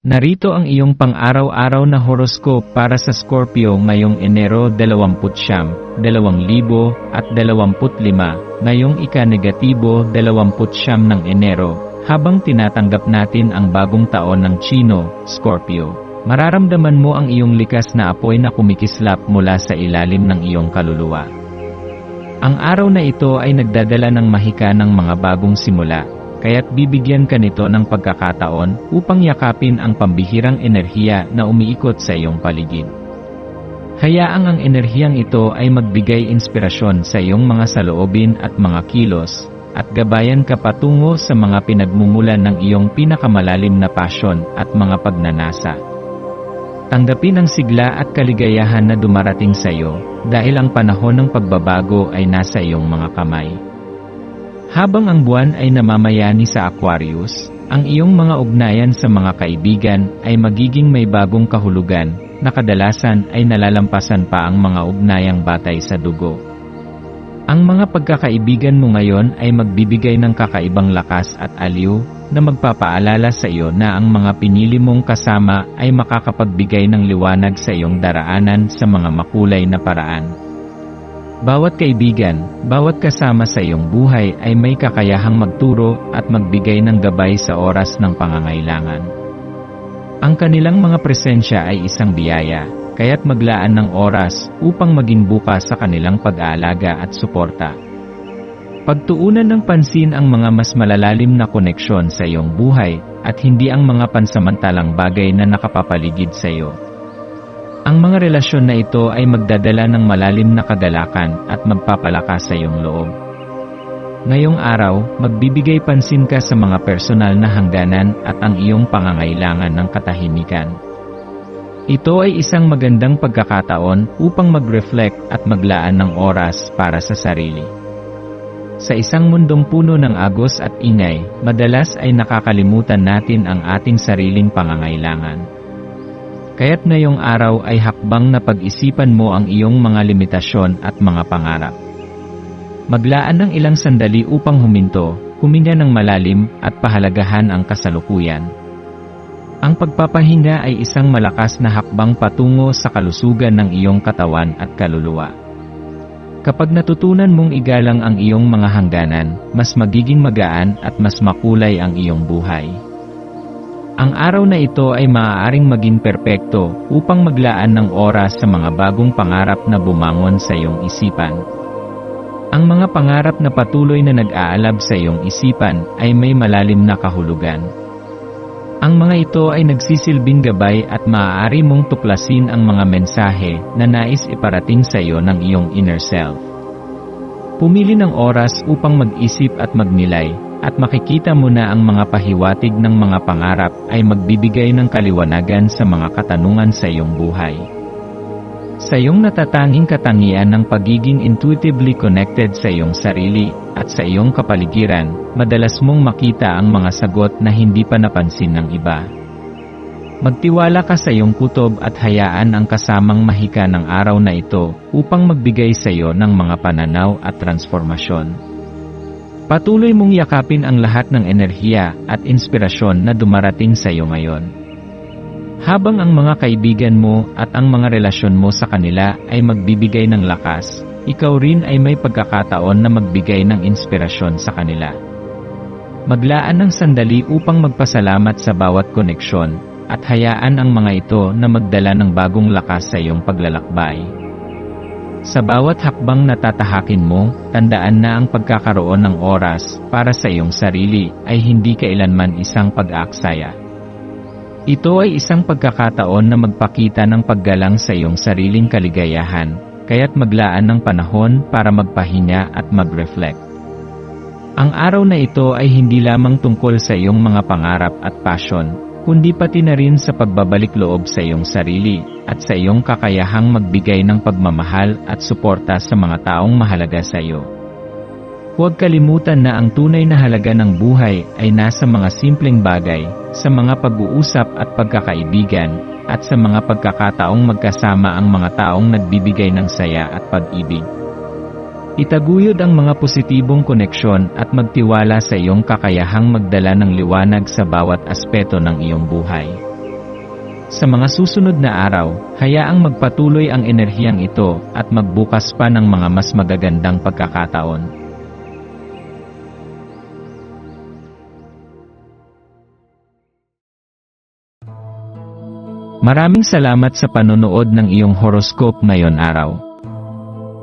Narito ang iyong pang-araw-araw na horoscope para sa Scorpio ngayong Enero 29, 2025, ngayong ika-negatibo 29 ng Enero, habang tinatanggap natin ang bagong taon ng Chino, Scorpio. Mararamdaman mo ang iyong likas na apoy na kumikislap mula sa ilalim ng iyong kaluluwa. Ang araw na ito ay nagdadala ng mahika ng mga bagong simula, kaya't bibigyan ka nito ng pagkakataon upang yakapin ang pambihirang enerhiya na umiikot sa iyong paligid. Hayaang ang enerhiyang ito ay magbigay inspirasyon sa iyong mga saloobin at mga kilos, at gabayan ka patungo sa mga pinagmumulan ng iyong pinakamalalim na pasyon at mga pagnanasa. Tanggapin ang sigla at kaligayahan na dumarating sa iyo, dahil ang panahon ng pagbabago ay nasa iyong mga kamay. Habang ang buwan ay namamayani sa Aquarius, ang iyong mga ugnayan sa mga kaibigan ay magiging may bagong kahulugan, na kadalasan ay nalalampasan pa ang mga ugnayang batay sa dugo. Ang mga pagkakaibigan mo ngayon ay magbibigay ng kakaibang lakas at aliw na magpapaalala sa iyo na ang mga pinili mong kasama ay makakapagbigay ng liwanag sa iyong daraanan sa mga makulay na paraan. Bawat kaibigan, bawat kasama sa iyong buhay ay may kakayahang magturo at magbigay ng gabay sa oras ng pangangailangan. Ang kanilang mga presensya ay isang biyaya, kaya't maglaan ng oras upang maging bukas sa kanilang pag-aalaga at suporta. Pagtuunan ng pansin ang mga mas malalalim na koneksyon sa iyong buhay at hindi ang mga pansamantalang bagay na nakapapaligid sa iyo. Ang mga relasyon na ito ay magdadala ng malalim na kagalakan at magpapalakas sa iyong loob. Ngayong araw, magbibigay pansin ka sa mga personal na hangganan at ang iyong pangangailangan ng katahimikan. Ito ay isang magandang pagkakataon upang mag-reflect at maglaan ng oras para sa sarili. Sa isang mundong puno ng agos at ingay, madalas ay nakakalimutan natin ang ating sariling pangangailangan. Kaya't ngayong araw ay hakbang na pag-isipan mo ang iyong mga limitasyon at mga pangarap. Maglaan ng ilang sandali upang huminto, huminga ng malalim at pahalagahan ang kasalukuyan. Ang pagpapahinga ay isang malakas na hakbang patungo sa kalusugan ng iyong katawan at kaluluwa. Kapag natutunan mong igalang ang iyong mga hangganan, mas magiging magaan at mas makulay ang iyong buhay. Ang araw na ito ay maaaring maging perpekto upang maglaan ng oras sa mga bagong pangarap na bumangon sa iyong isipan. Ang mga pangarap na patuloy na nag-aalab sa iyong isipan ay may malalim na kahulugan. Ang mga ito ay nagsisilbing gabay at maaari mong tuklasin ang mga mensahe na nais iparating sa iyo ng iyong inner self. Pumili ng oras upang mag-isip at magnilay, at makikita mo na ang mga pahiwatig ng mga pangarap ay magbibigay ng kaliwanagan sa mga katanungan sa iyong buhay. Sa iyong natatanging katangian ng pagiging intuitively connected sa iyong sarili at sa iyong kapaligiran, madalas mong makita ang mga sagot na hindi pa napansin ng iba. Magtiwala ka sa iyong kutob at hayaan ang kasamang mahika ng araw na ito upang magbigay sa iyo ng mga pananaw at transformasyon. Patuloy mong yakapin ang lahat ng enerhiya at inspirasyon na dumarating sa iyo ngayon. Habang ang mga kaibigan mo at ang mga relasyon mo sa kanila ay magbibigay ng lakas, ikaw rin ay may pagkakataon na magbigay ng inspirasyon sa kanila. Maglaan ng sandali upang magpasalamat sa bawat koneksyon at hayaan ang mga ito na magdala ng bagong lakas sa iyong paglalakbay. Sa bawat hakbang na tatahakin mo, tandaan na ang pagkakaroon ng oras para sa iyong sarili ay hindi kailanman isang pag-aaksaya. Ito ay isang pagkakataon na magpakita ng paggalang sa iyong sariling kaligayahan, kaya't maglaan ng panahon para magpahinga at mag-reflect. Ang araw na ito ay hindi lamang tungkol sa iyong mga pangarap at passion, kundi pati na rin sa pagbabalik loob sa iyong sarili at sa iyong kakayahang magbigay ng pagmamahal at suporta sa mga taong mahalaga sa iyo. Huwag kalimutan na ang tunay na halaga ng buhay ay nasa mga simpleng bagay, sa mga pag-uusap at pagkakaibigan, at sa mga pagkakataong magkasama ang mga taong nagbibigay ng saya at pag-ibig. Itaguyod ang mga positibong koneksyon at magtiwala sa iyong kakayahang magdala ng liwanag sa bawat aspeto ng iyong buhay. Sa mga susunod na araw, hayaang magpatuloy ang enerhiyang ito at magbukas pa ng mga mas magagandang pagkakataon. Maraming salamat sa panonood ng iyong horoscope ngayon araw.